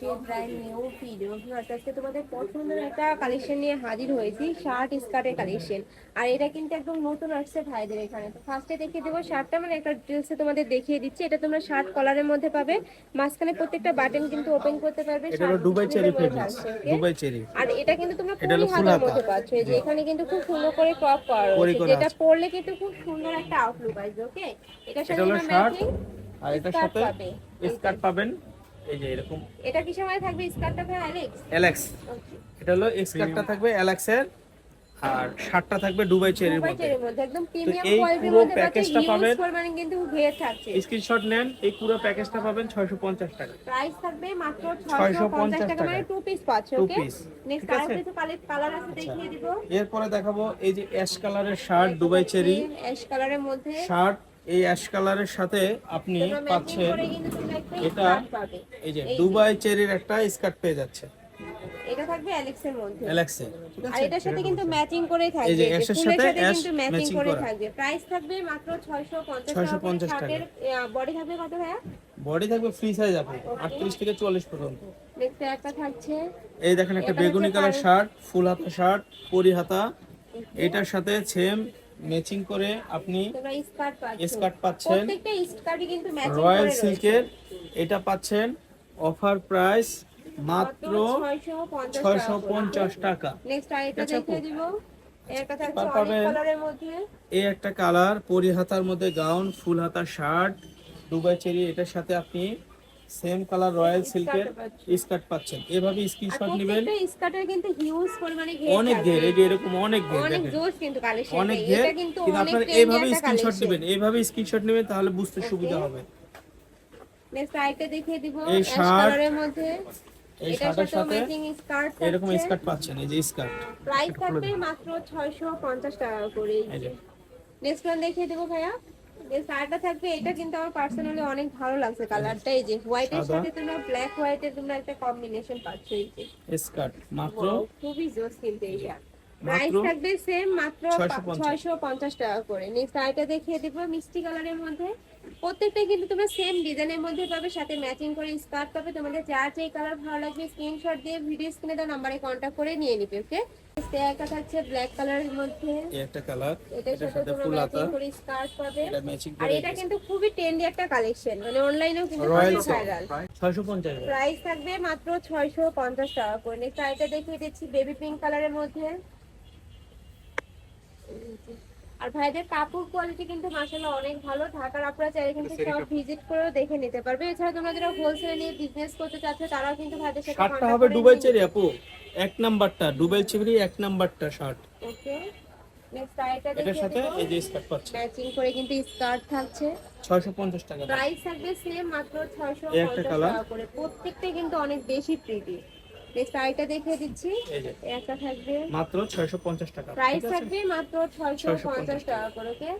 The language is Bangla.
আজকে ব্র্যান্ড নিউ ভিডিও আজকে তোমাদের পছন্দের একটা কালেকশন নিয়ে হাজির হয়েছি শার্ট স্কার্টের কালেকশন আর এটা কিন্তু একদম নতুন আসছে ভাইদের এখানে। তো ফার্স্টে দেখিয়ে দেবো শার্টটা মানে একটা ডিটেলসে তোমাদের দেখিয়ে দিচ্ছি। এটা তোমরা শার্ট কলারের মধ্যে পাবে। মাঝখানে প্রত্যেকটা বাটন কিন্তু ওপেন করতে পারবে। দুবাই চেরি দুবাই চেরি আর এটা কিন্তু তোমরা ফুল হাতার মধ্যে পাচ্ছ। এই যে এখানে কিন্তু খুব সুন্দর করে ক্রপ করা রয়েছে। যেটা পরলে কিন্তু খুব সুন্দর একটা আউটলুক আসবে ওকে সাথে এটা matching আর এটার সাথে স্কার্ট পাবেন এই যে এরকম। এটা কি সময় থাকবে স্কার্টটা ভাই অ্যালেক্স অ্যালেক্স এটা হলো স্কার্টটা থাকবে অ্যালেক্সের আর শার্টটা থাকবে দুবাই চেরির মধ্যে। একদম প্রিমিয়াম কোয়ালিটির পুরো মধ্যে প্যাকেজটা ইউজ পাবেন। পরিমাণে কিন্তু ঘের থাকছে। স্ক্রিনশট নেন এই পুরো প্যাকেজটা পাবেন 650 টাকা। প্রাইস থাকবে মাত্র 650 650 টাকা মানে টু পিস পাচ্ছ ওকে নেক্সট আর কিছু কালার কালার আছে? দেখিয়ে দিব। এরপরে দেখাবো এই যে অ্যাশ কালারের শার্ট দুবাই চেরি অ্যাশ কালারের মধ্যে। শার্ট এই অ্যাশ কালারের সাথে আপনি পাচ্ছেন এটা এই যে দুবাই চেরির একটা স্কার্ট পেয়ে যাচ্ছে। এটা থাকবে অ্যালেক্সের মধ্যে। অ্যালেক্সের আর এটার সাথে কিন্তু ম্যাচিং করেই থাকবে এই যে অ্যাশের সাথে সাথে অ্যাশ ম্যাচিং করে করা। থাকবে। প্রাইস থাকবে মাত্র 650 টাকা 650 টাকা। বডি থাকবে কত ভাইয়া? বডি থাকবে ফ্রি সাইজ আপনি 38 থেকে 40 পর্যন্ত। নেক্সট একটা থাকছে। এই দেখেন একটা বেগুনি কালার শার্ট ফুল হাতা শার্ট পরি হাতা। এটার সাথে সেম ম্যাচিং করে আপনি স্কার্ট পাচ্ছেন। রয়্যাল সিল্কের এটা পাচ্ছেন। অফার প্রাইস মাত্র 650 650 টাকা। এই একটা কালার পরি হাতার মধ্যে গাউন ফুল হাতা শার্ট দুবাই চেরি এটার সাথে আপনি সেম কালার রয়্যাল সিল্কের স্কার্ট পাচ্ছেন। এভাবে স্ক্রিনশট নেবেন। স্কার্টের কিন্তু হিউজ পরিমাণে ঘের অনেক। ঘের এই যে এরকম অনেক ঘের অনেক জোস কিন্তু কালেকশন অনেক ঘের এটা কিন্তু আপনারা এইভাবে স্ক্রিনশট নেবেন। এইভাবে স্ক্রিনশট নেবেন তাহলে বুঝতে সুবিধা হবে। নেক্সট আইটা দেখিয়ে দিব। এই অ্যাশ শার্ট, কালারের মধ্যে। এই শার্টের সাথে এরকম স্কার্ট পাচ্ছেন এই যে স্কার্ট প্রাইস থাকবে মাত্র 650 টাকা করে। এই যে। নেক্সট ওয়ান দেখিয়ে দেবো ভাইয়া। যে শার্টটা থাকবে এটা কিন্তু আমার পার্সোনালি অনেক ভালো লাগছে কালারটা এই যে হোয়াইটের সাদা। সাথে তোমরা ব্ল্যাক হোয়াইটের তোমরা একটা কম্বিনেশন পাচ্ছ এই যে। স্কার্ট মাত্র? খুবই জোস কিন্তু এইটা প্রাইস থাকবে সেম মাত্র 650 ছয়শো পঞ্চাশ। টাকা করে। নেক্সট আইটা দেখিয়ে দিব মিষ্টি কালারের মধ্যে। প্রত্যেকটাই কিন্তু তোমরা সেম ডিজাইনের মধ্যে পাবে সাথে ম্যাচিং করে স্কার্ট পাবে। তোমাদের যার যেই কালার ভালো লাগবে স্ক্রিনশট দিয়ে ভিডিও স্ক্রিনে দেওয়া নাম্বারে কন্ট্যাক্ট করে নিয়ে নিবে ওকে একটা থাকছে ব্ল্যাক কালারের মধ্যে। এই একটা কালার এটার এটার সাথে সাথে ফুল হাতা স্কার্ট পাবে। এটা ম্যাচিং আর এটা কিন্তু খুবই ট্রেন্ডি একটা কালেকশন মানে অনলাইনেও কিন্তু খুবই ভাইরাল 650 প্রাইস থাকবে মাত্র ছয়শো পঞ্চাশ টাকা করে। নেক্সট আইটা দেখিয়ে দিচ্ছি বেবি পিঙ্ক কালারের মধ্যে। আর ভাইদের কাপড় কোয়ালিটি কিন্তু মাসাল্লাহ অনেক ভালো। ঢাকার আপনারা চাইলে কিন্তু সব ভিজিট করেও দেখে নিতে পারবে। এছাড়া তোমরা যারা হোলসেল নিয়ে বিজনেস করতে চাচ্ছ তারাও কিন্তু ভাইদের সাথে শার্টটা হবে দুবাই চেরি আপু এক নাম্বারটা দুবাই চেরি এক নাম্বারটা শার্ট। ওকে নেক্সট আইটা এটার সাথে এই যে স্কার্ট পাচ্ছেন ম্যাচিং করে কিন্তু স্কার্ট থাকছে। 650 টাকা প্রাইস থাকবে সেম মাত্র ছয়শো এই একটা পঞ্চাশ colour। টাকা করে। প্রত্যেকটা কিন্তু অনেক বেশি প্রিটি আইটা দেখিয়ে দিচ্ছি। একটা থাকবে। মাত্র 650 টাকা। প্রাইস থাকবে মাত্র ছয়শো পঞ্চাশ টাকা করে ওকে